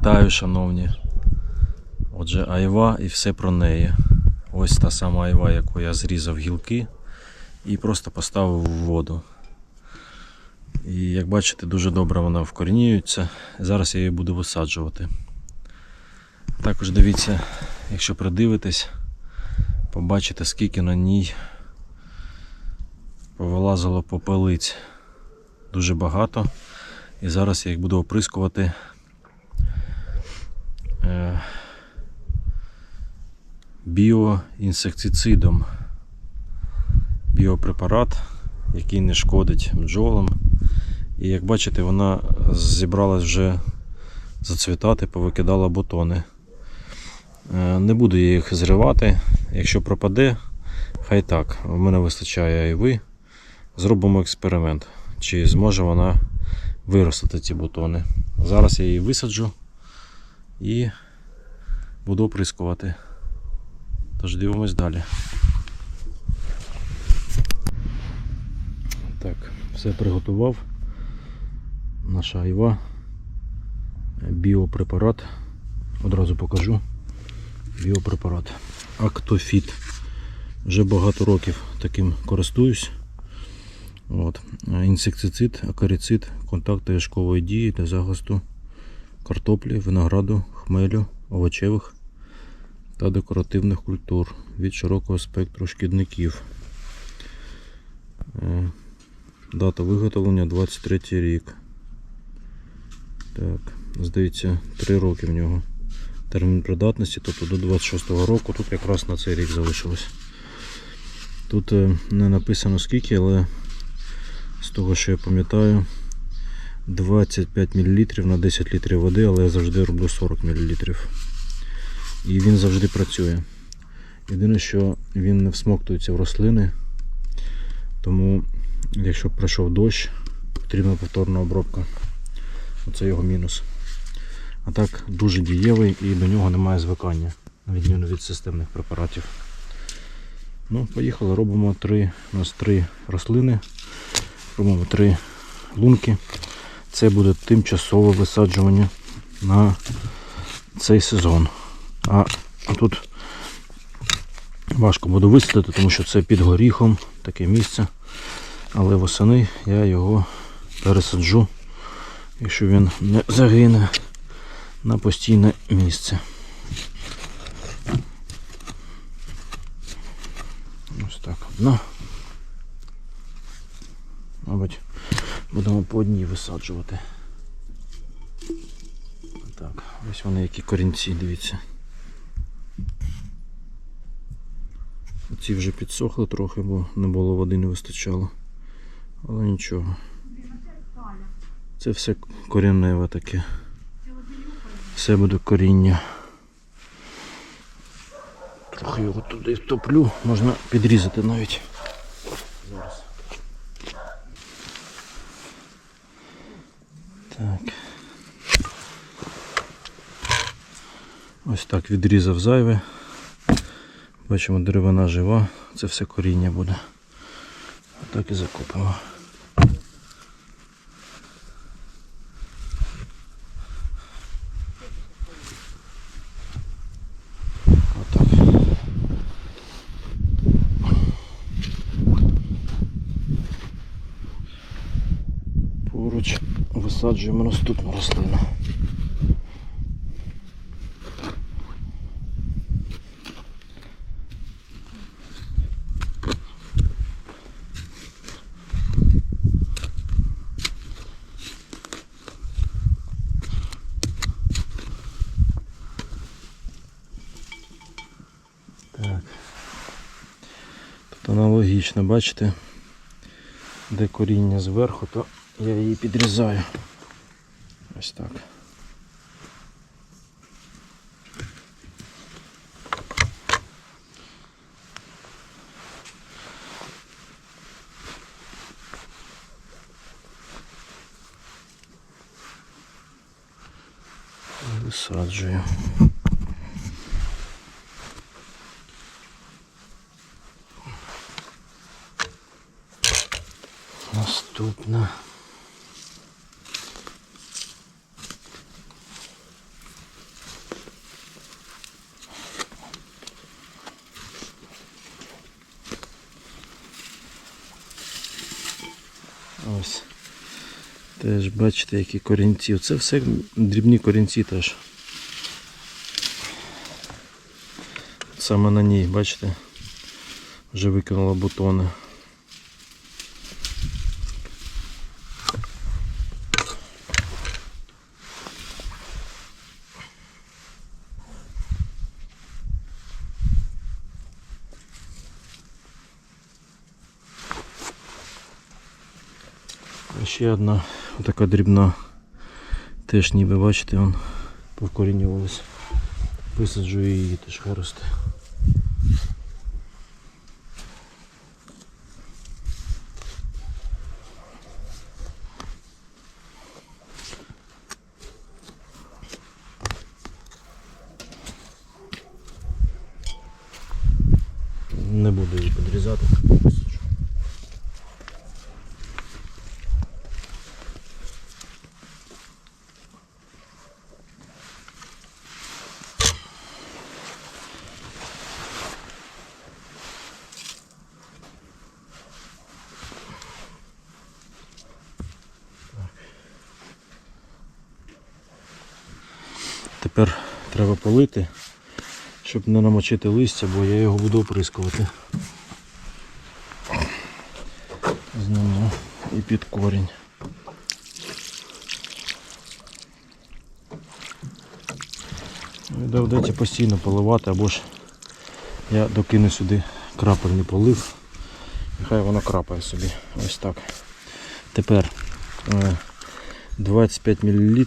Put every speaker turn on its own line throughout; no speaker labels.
Вітаю, шановні. Отже, айва і все про неї. Ось та сама айва, яку я зрізав гілки і просто поставив в воду. І як бачите, дуже добре вона вкорінюється. Зараз я її буду висаджувати. Також дивіться, якщо придивитесь, побачите, скільки на ній повилазило попелиць. Дуже багато. І зараз я їх буду оприскувати біоінсектицидом. Біопрепарат, який не шкодить бджолам. І як бачите, вона зібралась вже зацвітати, повикидала бутони. Е, Не буду я їх зривати. Якщо пропаде, хай так. В мене вистачає і ви. Зробимо експеримент, чи зможе вона виростити ці бутони. Зараз я її висаджу і буду оприскувати. Тож дивимось далі. Так, все приготував. Наша айва. Біопрепарат. Одразу покажу. Біопрепарат. Актофіт. Вже багато років таким користуюсь. От. Інсектицид, акарицид, контакти яшкової дії для захисту картоплі, винограду, хмелю, овочевих та декоративних культур від широкого спектру шкідників. Е, Дата виготовлення 23 рік. Так, здається, 3 роки в нього. Термін придатності, тобто до 26-го року, тут якраз на цей рік залишилось. Тут е, не написано скільки, але з того, що я пам'ятаю, 25 мл на 10 літрів води, але я завжди роблю 40 мл. І він завжди працює. Єдине, що він не всмоктується в рослини, тому якщо пройшов дощ, потрібна повторна обробка. Оце його мінус. А так дуже дієвий і до нього немає звикання, на відміну від системних препаратів. Ну, поїхали, робимо три, у нас три рослини, робимо три лунки. Це буде тимчасове висаджування на цей сезон. А тут важко буде висадити, тому що це під горіхом таке місце. Але восени я його пересаджу, якщо він не загине на постійне місце. Ось так одна. Мабуть, будемо по одній висаджувати. Так, ось вони які корінці, дивіться. Ці вже підсохли трохи, бо не було води, не вистачало. Але нічого. Це все корінневе таке. Все буде коріння. Трохи його туди втоплю, можна підрізати навіть. Зараз. Так. Ось так відрізав зайве. Бачимо, деревина жива, це все коріння буде. Так і закопимо. Отак. Поруч висаджуємо наступну рослину. Так. Тут аналогічно, бачите, де коріння зверху, то я її підрізаю. Ось так. Висаджую. Наступна. Ось. Теж бачите, які корінці. Це все дрібні корінці теж. Саме на ній, бачите, вже викинула бутони. Ще одна така дрібна. Теж ніби бачите, вон повкорінювалась. Висаджую її теж виросте. Не буду її підрізати. Тепер треба полити, щоб не намочити листя, бо я його буду оприскувати. Зніму і під корінь. Ну, Доведеться постійно поливати, або ж я докину сюди крапельний полив. Нехай воно крапає собі. Ось так. Тепер е, 25 мл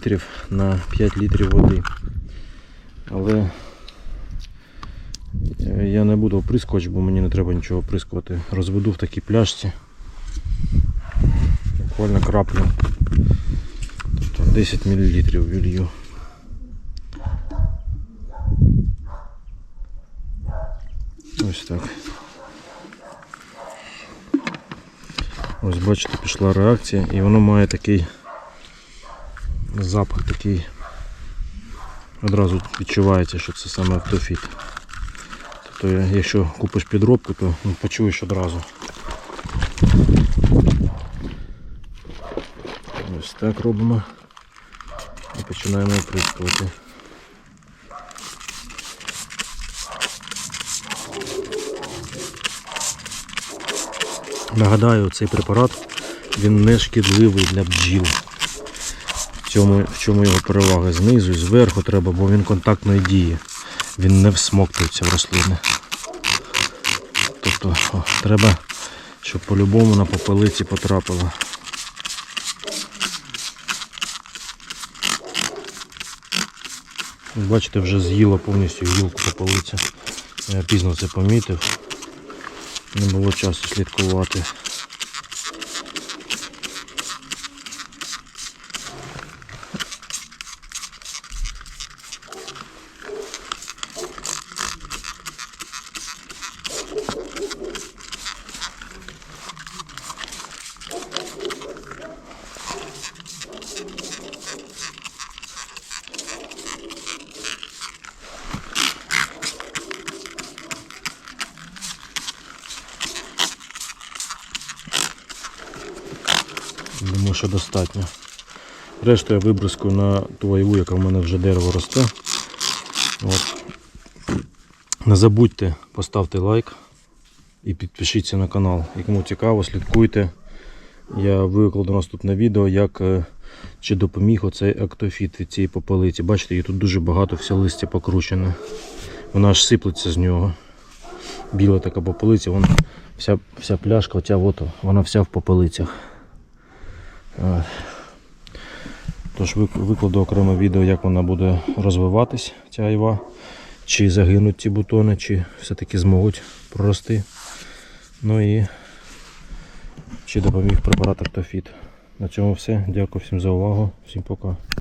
на 5 літрів води. Але е, я не буду оприскувач, бо мені не треба нічого оприскувати. Розведу в такій пляшці. Буквально краплю. Тобто 10 мл вілью. Ось так. Ось бачите, пішла реакція і воно має такий запах такий. Одразу відчувається, що це саме автофіт. Тобто якщо купиш підробку, то ну, почуєш одразу. Ось так робимо і починаємо оприскувати. Нагадаю, цей препарат він не шкідливий для бджіл. Цьому, в чому його перевага? Знизу і зверху треба, бо він контактної дії. Він не всмоктується в рослини. Тобто о, треба, щоб по-любому на попелиці потрапило. Бачите, вже з'їла повністю гілку попелиця. Я пізно це помітив. Не було часу слідкувати. Думаю, що достатньо. Решту я вибризкую на ту вайву, яка в мене вже дерево росте. От. Не забудьте поставити лайк і підпишіться на канал. І кому цікаво, слідкуйте. Я викладу наступне відео, як е, чи допоміг оцей актофіт від цієї попелиці. Бачите, її тут дуже багато, все листя покручене. Вона аж сиплеться з нього. Біла така попелиця, вон вся, вся пляшка, оця от, вона вся в попелицях. От. Тож викладу окреме відео, як вона буде розвиватись, ця айва. Чи загинуть ці бутони, чи все-таки зможуть прорости. Ну і чи допоміг препарат Актофіт. На цьому все. Дякую всім за увагу. Всім пока.